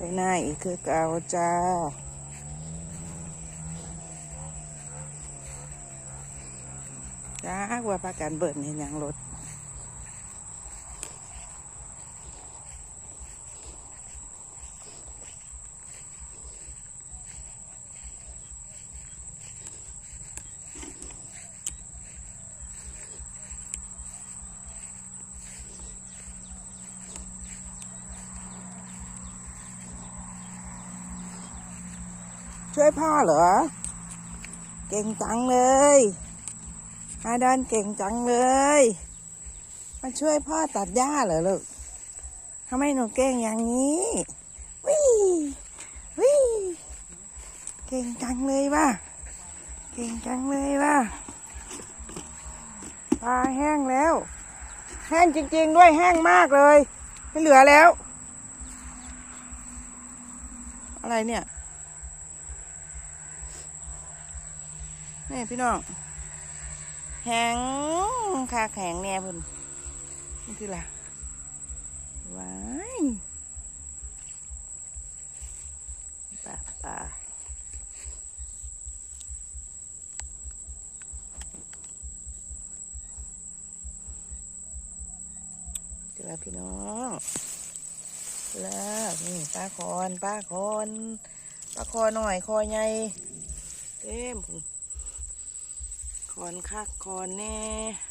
ไปหน้าอีกคือเก่าจ้าจ้ากว่าประกันเบิดเห็นยังรถ ช่วยพ่อเหรอ เก่งจังเลยอาดอนเก่งจังเลย มาช่วยพ่อตัดหญ้าเหรอลูกทำไมหนูเก่งอย่างนี้วิวิเก่งจังเลยว่ะเก่งจังเลยว่ะปลาแห้งแล้ว แห้งจริง ๆ ด้วยแห้งมากเลย ไม่เหลือแล้ว อะไรเนี่ย นี่พี่น้องแข็งคาแข็งแน่พุ่นนี่คืออะไรว้ายปลาปลาเจอพี่น้องแล้วนี่ปลาคอนปลาคอนปลาคอหน่อยคอใหญ่เต็มพุ่น อนคักคอนแน่